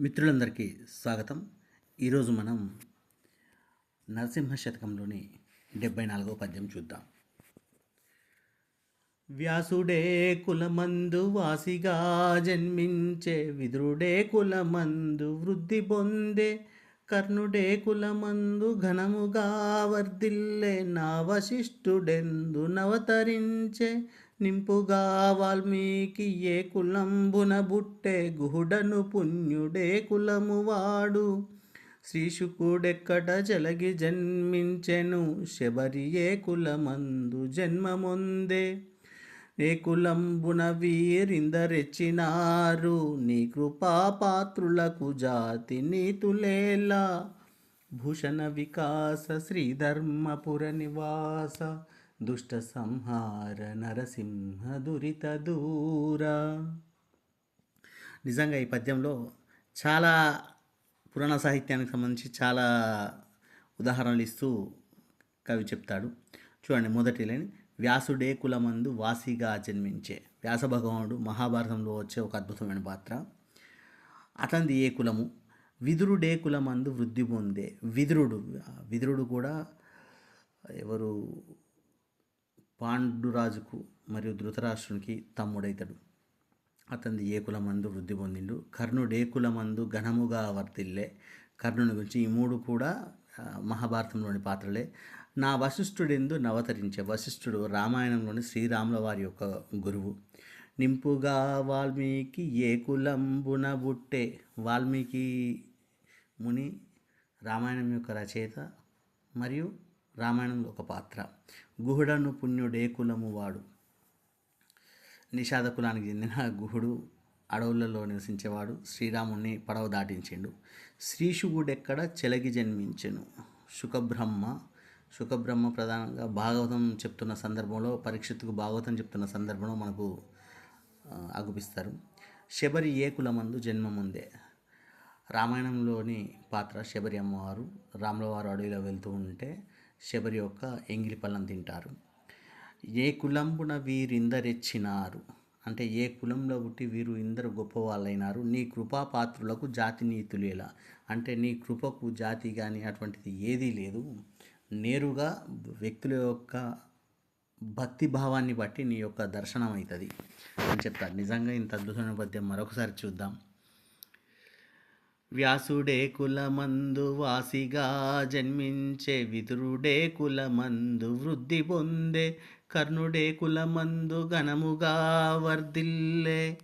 మిత్రులందరికీ స్వాగతం. ఈరోజు మనం నరసింహ శతకంలోని డెబ్బై నాలుగవ పద్యం చూద్దాం. వ్యాసుడే కులమందు వాసిగా జన్మించే విదురుడే కులమందు వృద్ధి పొందే కర్ణుడే కులమందు ఘనముగా వర్ధిల్లే నా వశిష్ఠుడెందు నవతరించే. నింపుగా వాల్మీకి ఏ కులంబున బుట్టే గుహుడను పుణ్యుడే కులము వాడు. శ్రీశుకుడెక్కట జలగి జన్మించెను శబరియే కులమందు జన్మముందే. నీ కులంబున వీరిందరెచ్చినారు నీ కృపాపాత్రులకు జాతి నీతులేలా. భూషణ వికాస శ్రీధర్మపుర నివాస దుష్ట సంహార నరసింహ దురిత దూర. నిజంగా ఈ పద్యంలో చాలా పురాణ సాహిత్యానికి సంబంధించి చాలా ఉదాహరణలు ఇస్తూ కవి చెప్తాడు. చూడండి మొదటి లేని. వ్యాసుడే కులమందు వాసిగా జన్మించే. వ్యాస భగవానుడు మహాభారతంలో వచ్చే ఒక అద్భుతమైన పాత్ర. అతనిది ఏ కులము? విదురుడే కులమందు వృద్ధి పొందే. విదురుడు విదురుడు కూడా ఎవరు? పాండురాజుకు మరియు ధృతరాష్ట్రునికి తమ్ముడైతాడు. అతనిది ఏ కులమందు వృద్ధి పొందిండు? కర్ణుడే కులమందు ఘనముగా వర్తిల్లే. కర్ణుని గురించి ఈ మూడు కూడా మహాభారతంలోని పాత్రలే. నా వశిష్ఠుడెందు నవతరించే. వశిష్ఠుడు రామాయణంలోని శ్రీరాముల వారి యొక్క గురువు. నింపుగా వాల్మీకి ఏ కులంబున బుట్టే వాల్మీకి ముని రామాయణం యొక్క రచయిత మరియు రామాయణంలో ఒక పాత్ర. గుహుడను పుణ్యుడే కులము వాడు? నిషాద కులానికి చెందిన గుహుడు అడవులలో నివసించేవాడు. శ్రీరాముణ్ణి పడవ దాటించిండు. శ్రీశుగుడెక్కడ చెలగి జన్మించెను? సుఖబ్రహ్మ శుకబ్రహ్మ ప్రధానంగా భాగవతం చెప్తున్న సందర్భంలో పరీక్షత్తుకు భాగవతం చెప్తున్న సందర్భంలో మనకు ఆగుపిస్తారు. అగుపిస్తారు శబరి ఏ కులమందు జన్మముందే? రామాయణంలోని పాత్ర శబరి అమ్మవారు. రాములవారు అడవిలో వెళ్తూ ఉంటే శబరి యొక్క ఎంగిలి పళ్ళం తింటారు. ఏ కులంబున వీరిందరెచ్చినారు అంటే ఏ కులంలో పుట్టి వీరు ఇందరు గొప్పవాళ్ళైనారు? నీ కృపా పాత్రులకు జాతి నీతులేలా అంటే నీ కృపకు జాతి కానీ అటువంటిది ఏదీ లేదు. నేరుగా వ్యక్తుల యొక్క భక్తి భావాన్ని బట్టి నీ యొక్క దర్శనం అవుతుంది. అని చెప్తారు నిజంగా ఇంత అద్భుతమైన పద్యం మరొకసారి చూద్దాం. వ్యాసుడే కులమందు వాసిగా జన్మించే విదురుడే కులమందు వృద్ధి పొందే కర్ణుడే కులమందు ఘనముగా వర్ధిల్లే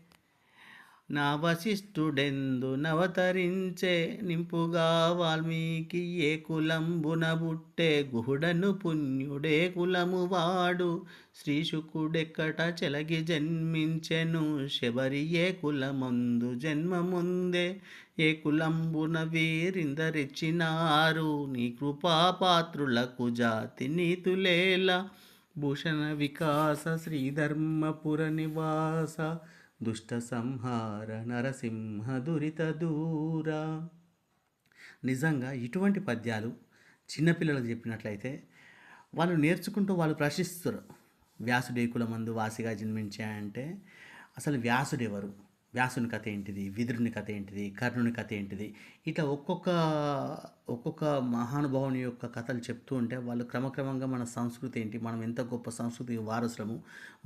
నా వశిష్ఠుడెందు నవతరించే నింపుగా వాల్మీకి ఏ కులంబున బుట్టే గుహుడను పుణ్యుడే కులము వాడు. శ్రీశుకుడెక్కట చెలగి జన్మించెను శబరి ఏ కులమందు జన్మముందే. ఏ కులంబున వీరిందరిచ్చినారు నీ కృపాపాత్రులకు జాతి నీతులేలా. భూషణ వికాస శ్రీధర్మపుర నివాస దుష్ట సంహార నరసింహ దురిత దూర. నిజంగా ఇటువంటి పద్యాలు చిన్నపిల్లలకు చెప్పినట్లయితే వాళ్ళు నేర్చుకుంటూ వాళ్ళు ప్రశ్నిస్తారు. వ్యాసుడే కులమందు వాసిగా జన్మించాయంటే అసలు వ్యాసుడెవరు? వ్యాసుని కథ ఏంటిది విదురుని కథ ఏంటిది కర్ణుని కథ ఏంటిది? ఇట్లా ఒక్కొక్క ఒక్కొక్క మహానుభావుని యొక్క కథలు చెప్తూ ఉంటే వాళ్ళు క్రమక్రమంగా మన సంస్కృతి ఏంటి మనం ఎంత గొప్ప సంస్కృతి వారసులము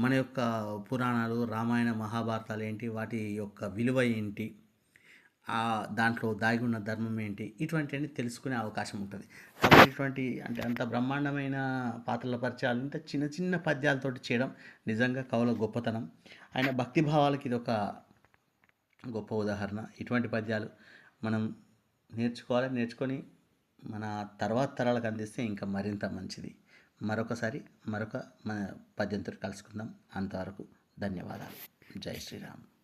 మన యొక్క పురాణాలు రామాయణ మహాభారతాలు ఏంటి వాటి యొక్క విలువ ఏంటి దాంట్లో దాగి ఉన్న ధర్మం ఏంటి ఇటువంటివన్నీ తెలుసుకునే అవకాశం ఉంటుంది. కాబట్టి ఇటువంటి అంటే అంత బ్రహ్మాండమైన పాత్రల పరిచయాలు ఇంత చిన్న చిన్న పద్యాలతోటి చేయడం నిజంగా కవుల గొప్పతనం. ఆయన భక్తి భావాలకి ఇది ఒక గొప్ప ఉదాహరణ. ఇటువంటి పద్యాలు మనం నేర్చుకోవాలి నేర్చుకొని మన తర్వాత తరాలకు అందిస్తే ఇంకా మరింత మంచిది. మరొకసారి మరొక మన పద్యంతో కలుసుకుందాం. అంతవరకు ధన్యవాదాలు. జై శ్రీరామ్.